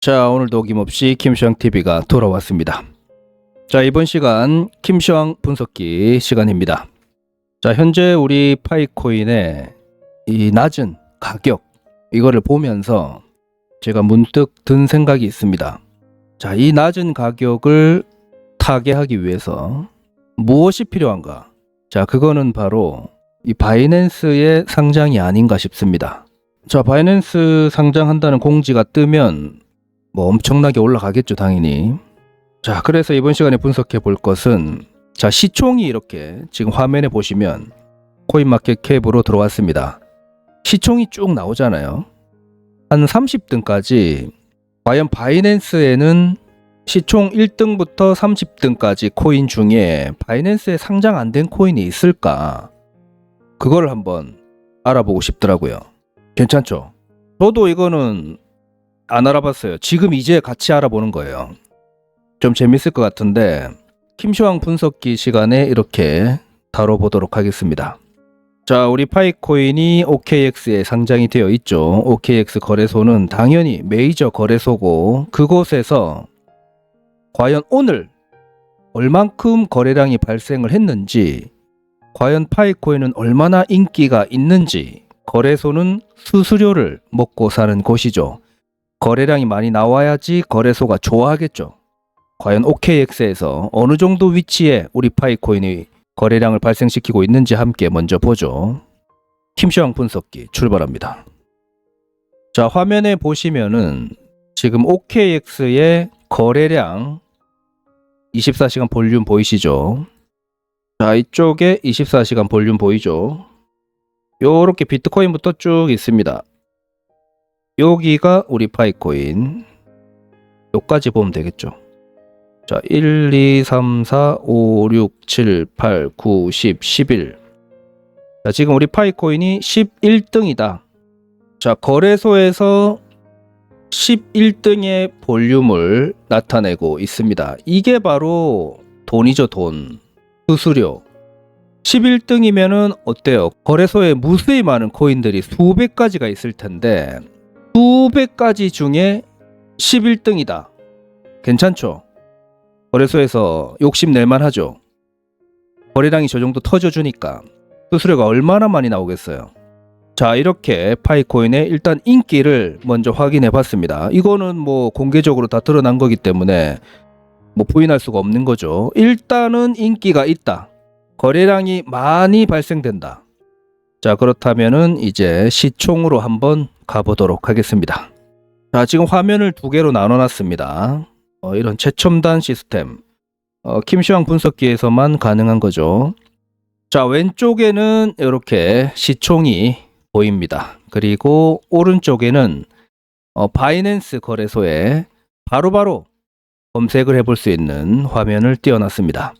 자, 오늘도 어김없이 김시황 TV가 돌아왔습니다. 자, 이번 시간 김시황 분석기 시간입니다. 자, 현재 우리 파이코인의 이 낮은 가격 이거를 보면서 제가 문득 든 생각이 있습니다. 자, 이 낮은 가격을 타개하기 위해서 무엇이 필요한가? 자, 그거는 바로 이 바이낸스의 상장이 아닌가 싶습니다. 자, 바이낸스 상장한다는 공지가 뜨면 뭐 엄청나게 올라가겠죠, 당연히. 자, 그래서 이번 시간에 분석해 볼 것은 자, 시총이 이렇게 지금 화면에 보시면 코인마켓 캡으로 들어왔습니다. 시총이 쭉 나오잖아요. 한 30등까지 과연 바이낸스에는 시총 1등부터 30등까지 코인 중에 바이낸스에 상장 안 된 코인이 있을까? 그거를 한번 알아보고 싶더라고요. 괜찮죠? 저도 이거는 안 알아봤어요. 지금 이제 같이 알아보는 거예요. 좀 재밌을 것 같은데 김시황 분석기 시간에 이렇게 다뤄보도록 하겠습니다. 자, 우리 파이코인이 OKX에 상장이 되어 있죠. OKX 거래소는 당연히 메이저 거래소고 그곳에서 과연 오늘 얼만큼 거래량이 발생을 했는지 과연 파이코인은 얼마나 인기가 있는지 거래소는 수수료를 먹고 사는 곳이죠. 거래량이 많이 나와야지 거래소가 좋아하겠죠. 과연 OKX에서 어느 정도 위치에 우리 파이코인이 거래량을 발생시키고 있는지 함께 먼저 보죠. 김시황 분석기 출발합니다. 자, 화면에 보시면은 지금 OKX의 거래량 24시간 볼륨 보이시죠? 자, 이쪽에 24시간 볼륨 보이죠? 요렇게 비트코인부터 쭉 있습니다. 여기가 우리 파이코인. 요까지 보면 되겠죠. 자, 1, 2, 3, 4, 5, 6, 7, 8, 9, 10, 11. 자, 지금 우리 파이코인이 11등이다. 자, 거래소에서 11등의 볼륨을 나타내고 있습니다. 이게 바로 돈이죠, 돈. 수수료. 11등이면은 어때요? 거래소에 무수히 많은 코인들이 수백 가지가 있을 텐데 수백 가지 중에 11등이다. 괜찮죠? 거래소에서 욕심낼만 하죠. 거래량이 저 정도 터져주니까 수수료가 얼마나 많이 나오겠어요. 자, 이렇게 파이코인의 일단 인기를 먼저 확인해 봤습니다. 이거는 뭐 공개적으로 다 드러난 거기 때문에 뭐 부인할 수가 없는 거죠. 일단은 인기가 있다. 거래량이 많이 발생된다. 자, 그렇다면은 이제 시총으로 한번 가보도록 하겠습니다. 자, 지금 화면을 두 개로 나눠 놨습니다. 어, 이런 최첨단 시스템. 어, 김시황 분석기에서만 가능한 거죠. 자, 왼쪽에는 이렇게 시총이 보입니다. 그리고 오른쪽에는 어, 바이낸스 거래소에 바로 바로 검색을 해볼 수 있는 화면을 띄워놨습니다.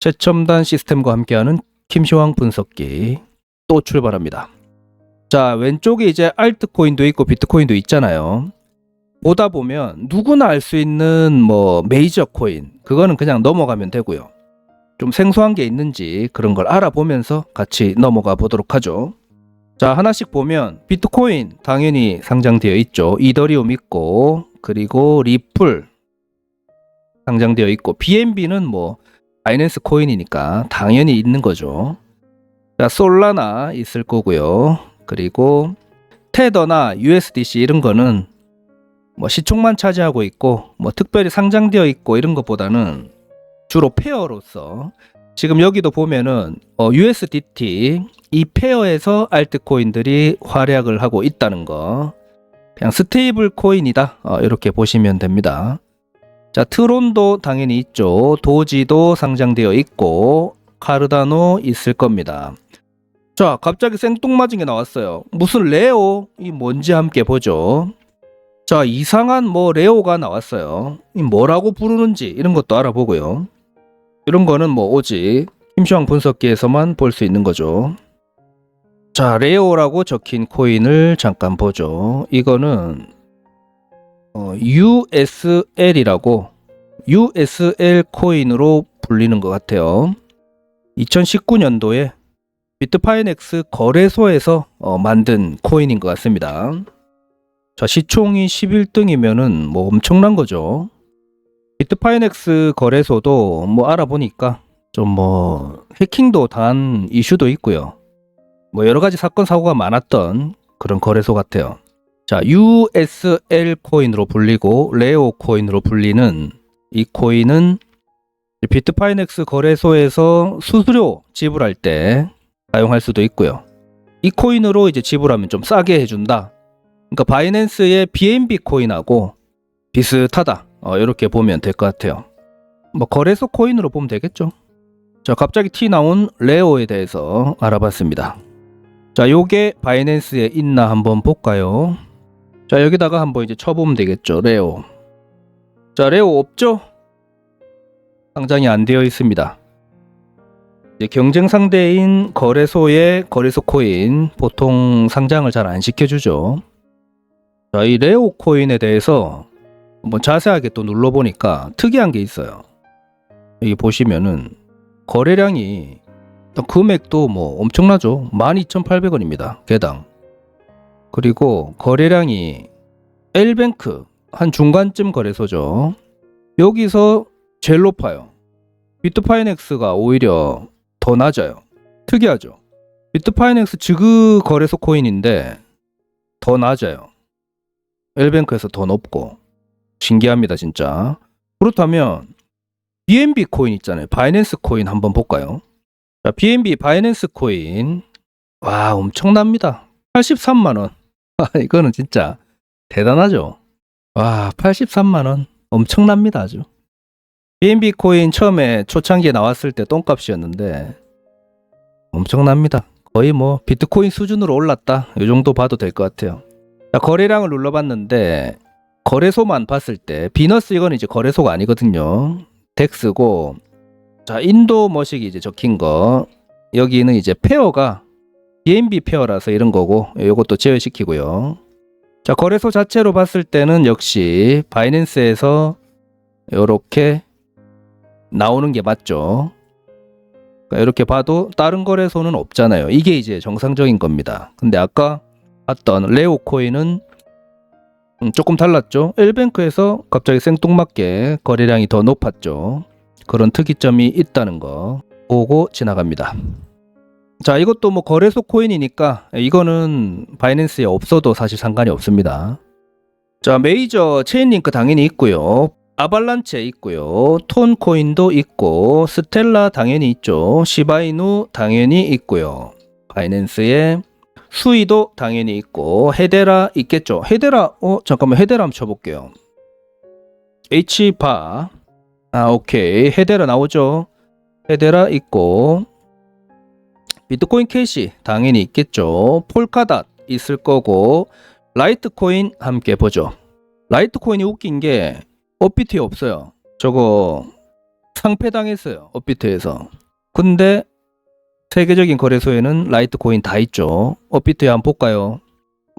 최첨단 시스템과 함께하는 김시황 분석기 또 출발합니다. 자, 왼쪽에 이제 알트코인도 있고 비트코인도 있잖아요. 보다 보면 누구나 알 수 있는 뭐 메이저 코인 그거는 그냥 넘어가면 되고요. 좀 생소한 게 있는지 그런 걸 알아보면서 같이 넘어가 보도록 하죠. 자, 하나씩 보면 비트코인 당연히 상장되어 있죠. 이더리움 있고 그리고 리플 상장되어 있고 BNB는 뭐 바이낸스 코인이니까 당연히 있는 거죠. 자, 솔라나 있을 거고요. 그리고 테더나 USDC 이런 거는 뭐 시총만 차지하고 있고 뭐 특별히 상장되어 있고 이런 것보다는 주로 페어로서 지금 여기도 보면은 어, USDT 이 페어에서 알트코인들이 활약을 하고 있다는 거 그냥 스테이블 코인이다 어, 이렇게 보시면 됩니다. 자 트론도 당연히 있죠. 도지도 상장되어 있고 카르다노 있을 겁니다. 자 갑자기 생뚱맞은 게 나왔어요. 무슨 레오 이 뭔지 함께 보죠. 자, 이상한 뭐 레오가 나왔어요. 이 뭐라고 부르는지 이런 것도 알아보고요. 이런 거는 뭐 오직 김시황 분석기에서만 볼 수 있는 거죠. 자, 레오라고 적힌 코인을 잠깐 보죠. 이거는 어, USL이라고 USL 코인으로 불리는 것 같아요. 2019년도에 비트파이넥스 거래소에서 어, 만든 코인인 것 같습니다. 자, 시총이 11등이면은 뭐 엄청난 거죠. 비트파이넥스 거래소도 뭐 알아보니까 좀 뭐 해킹도 당한 이슈도 있고요. 뭐 여러 가지 사건 사고가 많았던 그런 거래소 같아요. 자, USL 코인으로 불리고 레오 코인으로 불리는 이 코인은 비트파이넥스 거래소에서 수수료 지불할 때 사용할 수도 있고요. 이 코인으로 이제 지불하면 좀 싸게 해준다. 그러니까 바이낸스의 BNB 코인하고 비슷하다. 어, 이렇게 보면 될 것 같아요. 뭐 거래소 코인으로 보면 되겠죠. 자, 갑자기 티 나온 레오에 대해서 알아봤습니다. 자, 요게 바이낸스에 있나 한번 볼까요? 자, 여기다가 한번 이제 쳐보면 되겠죠. 레오. 자, 레오 없죠? 상장이 안 되어 있습니다. 경쟁 상대인 거래소의 거래소 코인 보통 상장을 잘 안 시켜주죠. 자, 이 레오 코인에 대해서 한번 자세하게 또 눌러보니까 특이한 게 있어요. 여기 보시면은 거래량이 금액도 뭐 엄청나죠. 12,800원입니다. 개당. 그리고 거래량이 L뱅크 한 중간쯤 거래소죠. 여기서 제일 높아요. 비트파이넥스가 오히려 더 낮아요. 특이하죠. 비트파이넥스 지그 거래소 코인인데 더 낮아요. L뱅크에서 더 높고 신기합니다 진짜. 그렇다면 BNB 코인 있잖아요. 바이낸스 코인 한번 볼까요? 자, BNB 바이낸스 코인 와 엄청납니다. 83만 원. 이거는 진짜 대단하죠. 와 83만 원 엄청납니다 아주. BNB 코인 처음에 초창기에 나왔을 때 똥값이었는데 엄청납니다. 거의 뭐 비트코인 수준으로 올랐다. 이 정도 봐도 될 것 같아요. 자, 거래량을 눌러봤는데 거래소만 봤을 때 비너스 이건 이제 거래소가 아니거든요. 덱스고 자 인도 머식이 이제 적힌 거 여기는 이제 페어가 BNB 페어라서 이런 거고 이것도 제외시키고요. 자 거래소 자체로 봤을 때는 역시 바이낸스에서 이렇게 나오는 게 맞죠. 그러니까 이렇게 봐도 다른 거래소는 없잖아요. 이게 이제 정상적인 겁니다. 근데 아까 봤던 레오 코인은 음, 조금 달랐죠. 엘뱅크에서 갑자기 생뚱맞게 거래량이 더 높았죠. 그런 특이점이 있다는 거 보고 지나갑니다. 자, 이것도 뭐 거래소 코인이니까 이거는 바이낸스에 없어도 사실 상관이 없습니다. 자, 메이저 체인링크 당연히 있고요. 아발란체 있고요. 톤 코인도 있고 스텔라 당연히 있죠. 시바이누 당연히 있고요. 바이낸스에 수위도 당연히 있고 헤데라 있겠죠. 헤데라 어 잠깐만 헤데라 한번 쳐볼게요. H바 아 오케이 헤데라 나오죠. 헤데라 있고 비트코인 캐시 당연히 있겠죠. 폴카닷 있을 거고 라이트코인 함께 보죠. 라이트코인이 웃긴 게 업비트에 없어요. 저거 상패당했어요. 업비트에서. 근데 세계적인 거래소에는 라이트코인 다 있죠. 업비트에 한번 볼까요?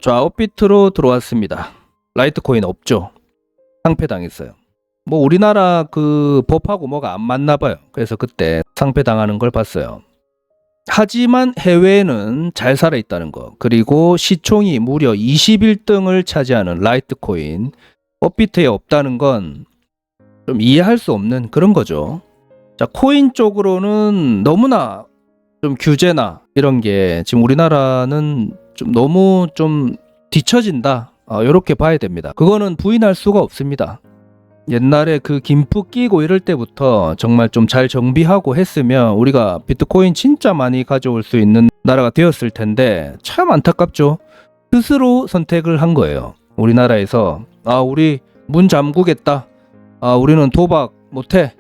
자, 업비트로 들어왔습니다. 라이트코인 없죠. 상패당했어요. 뭐 우리나라 그 법하고 뭐가 안 맞나 봐요. 그래서 그때 상패당하는 걸 봤어요. 하지만 해외에는 잘 살아 있다는 거. 그리고 시총이 무려 21등을 차지하는 라이트코인 업비트에 없다는 건 좀 이해할 수 없는 그런 거죠. 자, 코인 쪽으로는 너무나 좀 규제나 이런 게 지금 우리나라는 좀 너무 좀 뒤처진다. 어, 이렇게 봐야 됩니다. 그거는 부인할 수가 없습니다. 옛날에 그 김프 끼고 이럴 때부터 정말 좀 잘 정비하고 했으면 우리가 비트코인 진짜 많이 가져올 수 있는 나라가 되었을 텐데 참 안타깝죠. 스스로 선택을 한 거예요. 우리나라에서 아 우리 문 잠그겠다. 아 우리는 도박 못해.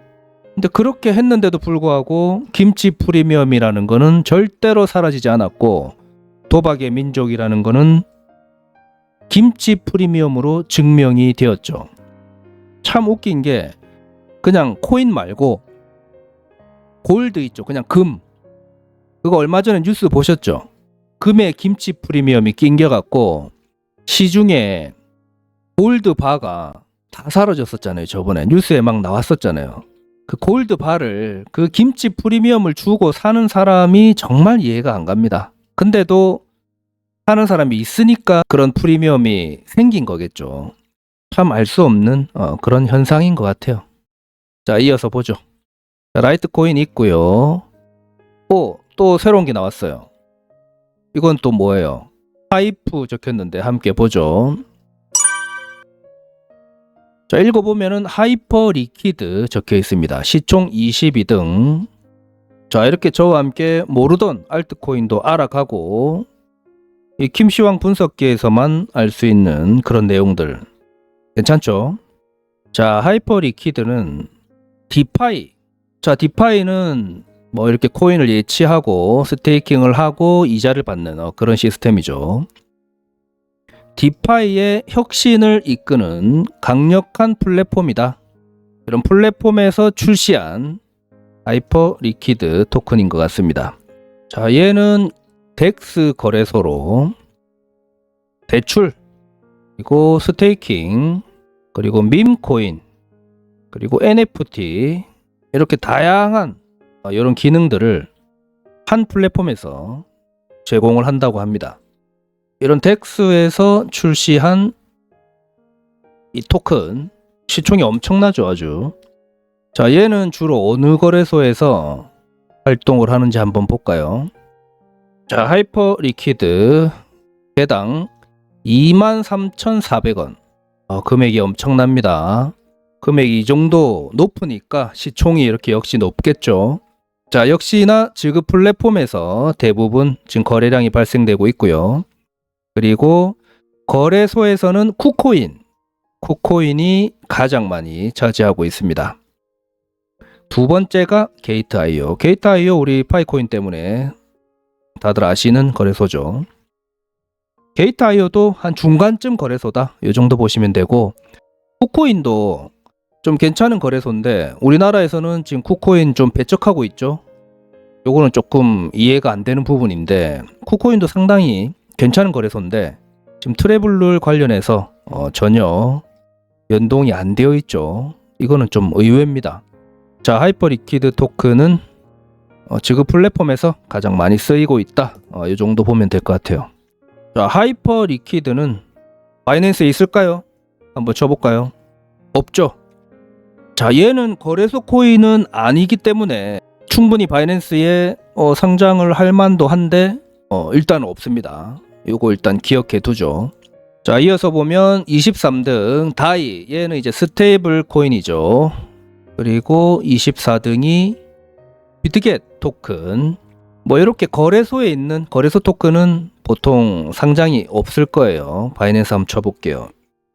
근데 그렇게 했는데도 불구하고 김치 프리미엄이라는 거는 절대로 사라지지 않았고 도박의 민족이라는 거는 김치 프리미엄으로 증명이 되었죠. 참 웃긴 게 그냥 코인 말고 골드 있죠. 그냥 금. 그거 얼마 전에 뉴스 보셨죠? 금에 김치 프리미엄이 낑겨갖고 시중에 골드 바가 다 사라졌었잖아요. 저번에 뉴스에 막 나왔었잖아요. 그 골드 바를 그 김치 프리미엄을 주고 사는 사람이 정말 이해가 안 갑니다. 근데도 사는 사람이 있으니까 그런 프리미엄이 생긴 거겠죠. 참 알 수 없는 어, 그런 현상인 것 같아요. 자, 이어서 보죠. 자, 라이트 코인 있고요. 오, 또 새로운 게 나왔어요. 이건 또 뭐예요? 하이프 적혔는데 함께 보죠. 자, 읽어보면은 하이퍼 리퀴드 적혀 있습니다. 시총 22등. 자, 이렇게 저와 함께 모르던 알트코인도 알아가고, 이 김시황 분석기에서만 알 수 있는 그런 내용들. 괜찮죠? 자, 하이퍼 리퀴드는 디파이. 자, 디파이는 뭐 이렇게 코인을 예치하고 스테이킹을 하고 이자를 받는 어, 그런 시스템이죠. 디파이의 혁신을 이끄는 강력한 플랫폼이다. 이런 플랫폼에서 출시한 하이퍼 리퀴드 토큰인 것 같습니다. 자, 얘는 덱스 거래소로 대출, 그리고 스테이킹, 그리고 밈 코인, 그리고 NFT 이렇게 다양한 어, 이런 기능들을 한 플랫폼에서 제공을 한다고 합니다. 이런 덱스에서 출시한 이 토큰 시총이 엄청나죠 아주. 자 얘는 주로 어느 거래소에서 활동을 하는지 한번 볼까요? 자 하이퍼 리퀴드 개당 23,400원. 어, 금액이 엄청납니다. 금액이 이 정도 높으니까 시총이 이렇게 역시 높겠죠. 자 역시나 지급 플랫폼에서 대부분 지금 거래량이 발생되고 있고요 그리고 거래소에서는 쿠코인, 쿠코인이 가장 많이 차지하고 있습니다. 두 번째가 게이트 아이오. 게이트 아이오 우리 파이코인 때문에 다들 아시는 거래소죠. 게이트 아이오도 한 중간쯤 거래소다. 이 정도 보시면 되고 쿠코인도 좀 괜찮은 거래소인데 우리나라에서는 지금 쿠코인 좀 배척하고 있죠. 요거는 조금 이해가 안 되는 부분인데 쿠코인도 상당히 괜찮은 거래소인데 지금 트래블룰 관련해서 어, 전혀 연동이 안 되어 있죠. 이거는 좀 의외입니다. 자, 하이퍼 리퀴드 토큰은 어, 지급 플랫폼에서 가장 많이 쓰이고 있다. 어, 이 정도 보면 될 것 같아요. 자, 하이퍼 리퀴드는 바이낸스에 있을까요? 한번 쳐볼까요? 없죠. 자, 얘는 거래소 코인은 아니기 때문에 충분히 바이낸스에 어, 상장을 할 만도 한데 어, 일단 없습니다. 요거 일단 기억해 두죠. 자, 이어서 보면 23등 다이 얘는 이제 스테이블 코인이죠. 그리고 24등이 비트겟 토큰. 뭐 이렇게 거래소에 있는 거래소 토큰은 보통 상장이 없을 거예요. 바이낸스 한번 쳐볼게요.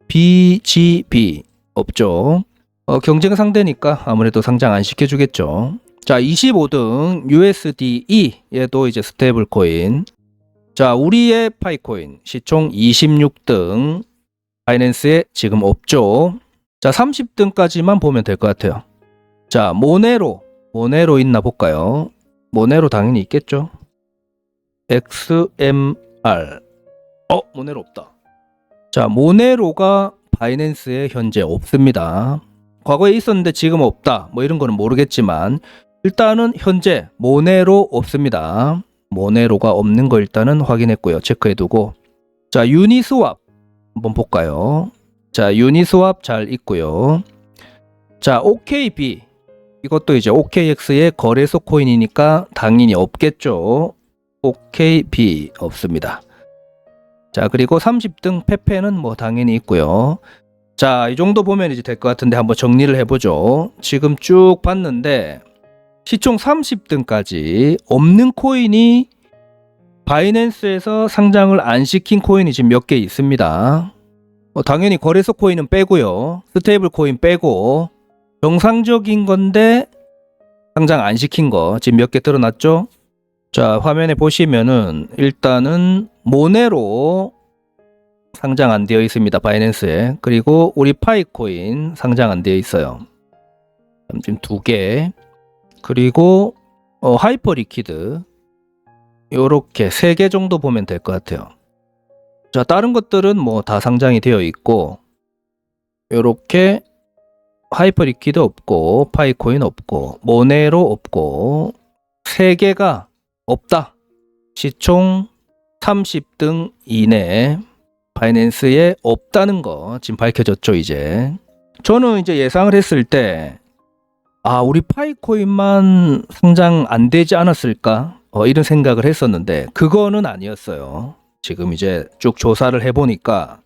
BGB 없죠. 어, 경쟁 상대니까 아무래도 상장 안 시켜주겠죠. 자, 25등 USDE 얘도 이제 스테이블 코인. 자, 우리의 파이코인 시총 26등 바이낸스에 지금 없죠. 자, 30등까지만 보면 될 것 같아요. 자, 모네로. 모네로 있나 볼까요? 모네로 당연히 있겠죠. XMR. 어, 모네로 없다. 자, 모네로가 바이낸스에 현재 없습니다. 과거에 있었는데 지금 없다. 뭐 이런 거는 모르겠지만 일단은 현재 모네로 없습니다. 모네로가 없는 거 일단은 확인했고요. 체크해두고 자 유니스왑 한번 볼까요? 자 유니스왑 잘 있고요. 자 OKB 이것도 이제 OKX의 거래소 코인이니까 당연히 없겠죠. OKB 없습니다. 자 그리고 30등 페페는 뭐 당연히 있고요. 자 이 정도 보면 이제 될 것 같은데 한번 정리를 해보죠. 지금 쭉 봤는데 시총 30등까지 없는 코인이 바이낸스에서 상장을 안 시킨 코인이 지금 몇 개 있습니다. 어, 당연히 거래소 코인은 빼고요. 스테이블 코인 빼고 정상적인 건데 상장 안 시킨 거 지금 몇 개 드러났죠? 자 화면에 보시면은 일단은 모네로 상장 안 되어 있습니다. 바이낸스에. 그리고 우리 파이코인 상장 안 되어 있어요. 지금 두 개. 그리고 어, 하이퍼 리퀴드 요렇게 세개 정도 보면 될 것 같아요. 자, 다른 것들은 뭐 다 상장이 되어 있고 요렇게 하이퍼 리퀴드 없고 파이코인 없고 모네로 없고 세 개가 없다. 시총 30등 이내 바이낸스에 없다는 거 지금 밝혀졌죠 이제. 저는 이제 예상을 했을 때 아, 우리 파이코인만 상장 안 되지 않았을까? 어, 이런 생각을 했었는데, 그거는 아니었어요. 지금 이제 쭉 조사를 해보니까,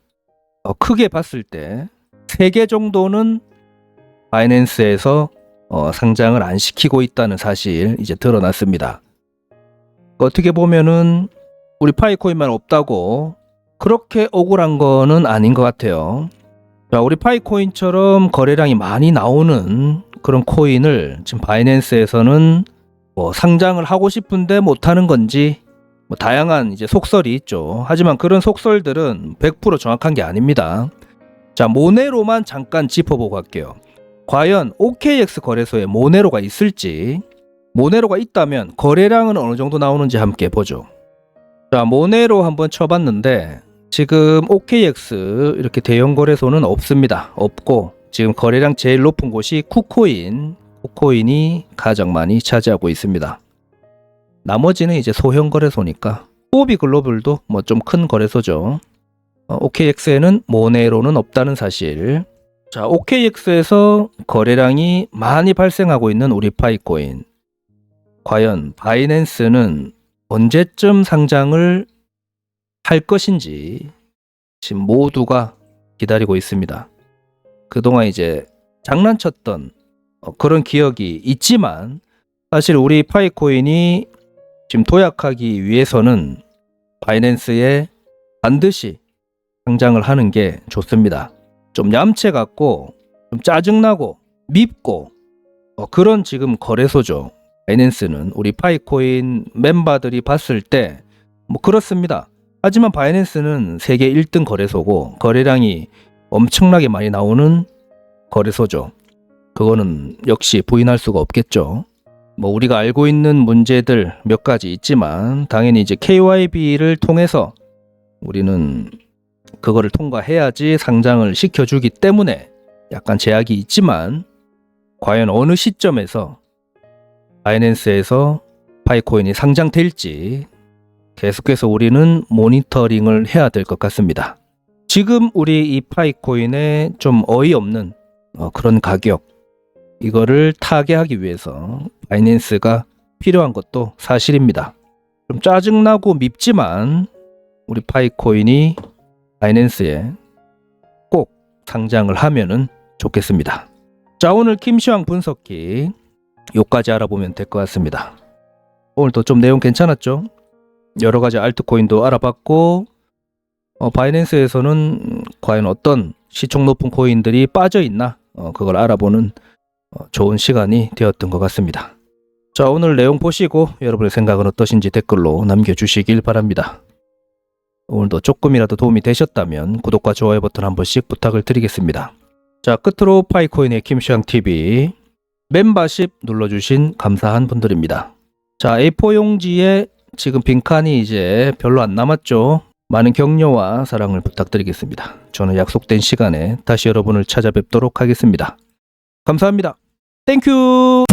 어, 크게 봤을 때, 세개 정도는 바이낸스에서 어, 상장을 안 시키고 있다는 사실 이제 드러났습니다. 어떻게 보면은 우리 파이코인만 없다고 그렇게 억울한 거는 아닌 것 같아요. 자, 우리 파이코인처럼 거래량이 많이 나오는 그런 코인을 지금 바이낸스에서는 뭐 상장을 하고 싶은데 못하는 건지 뭐 다양한 이제 속설이 있죠. 하지만 그런 속설들은 100% 정확한 게 아닙니다. 자, 모네로만 잠깐 짚어보고 갈게요. 과연 OKX 거래소에 모네로가 있을지, 모네로가 있다면 거래량은 어느 정도 나오는지 함께 보죠. 자, 모네로 한번 쳐봤는데 지금 OKX 이렇게 대형 거래소는 없습니다. 없고 지금 거래량 제일 높은 곳이 쿠코인, 쿠코인이 가장 많이 차지하고 있습니다. 나머지는 이제 소형 거래소니까 호비 글로벌도 뭐 좀 큰 거래소죠. 어, OKX에는 모네로는 없다는 사실. 자, OKX에서 거래량이 많이 발생하고 있는 우리 파이코인. 과연 바이낸스는 언제쯤 상장을 할 것인지 지금 모두가 기다리고 있습니다. 그동안 이제 장난쳤던 어, 그런 기억이 있지만 사실 우리 파이코인이 지금 도약하기 위해서는 바이낸스에 반드시 상장을 하는 게 좋습니다. 좀 얌체 같고 좀 짜증나고 밉고 어, 그런 지금 거래소죠. 바이낸스는 우리 파이코인 멤버들이 봤을 때 뭐 그렇습니다. 하지만 바이낸스는 세계 1등 거래소고 거래량이 엄청나게 많이 나오는 거래소죠. 그거는 역시 부인할 수가 없겠죠. 뭐 우리가 알고 있는 문제들 몇 가지 있지만 당연히 이제 KYB를 통해서 우리는 그거를 통과해야지 상장을 시켜주기 때문에 약간 제약이 있지만 과연 어느 시점에서 바이낸스에서 파이코인이 상장될지 계속해서 우리는 모니터링을 해야 될 것 같습니다. 지금 우리 이 파이코인의 좀 어이없는 어, 그런 가격 이거를 타개하기 위해서 바이낸스가 필요한 것도 사실입니다. 좀 짜증나고 밉지만 우리 파이코인이 바이낸스에 꼭 상장을 하면은 좋겠습니다. 자 오늘 김시황 분석기 요까지 알아보면 될 것 같습니다. 오늘도 좀 내용 괜찮았죠? 여러 가지 알트코인도 알아봤고 어, 바이낸스에서는 과연 어떤 시총 높은 코인들이 빠져 있나 어, 그걸 알아보는 어, 좋은 시간이 되었던 것 같습니다. 자 오늘 내용 보시고 여러분의 생각은 어떠신지 댓글로 남겨주시길 바랍니다. 오늘도 조금이라도 도움이 되셨다면 구독과 좋아요 버튼 한 번씩 부탁을 드리겠습니다. 자 끝으로 파이코인의 김시황 TV 멤버십 눌러주신 감사한 분들입니다. 자 A4 용지에 지금 빈칸이 이제 별로 안 남았죠. 많은 격려와 사랑을 부탁드리겠습니다. 저는 약속된 시간에 다시 여러분을 찾아뵙도록 하겠습니다. 감사합니다. 땡큐!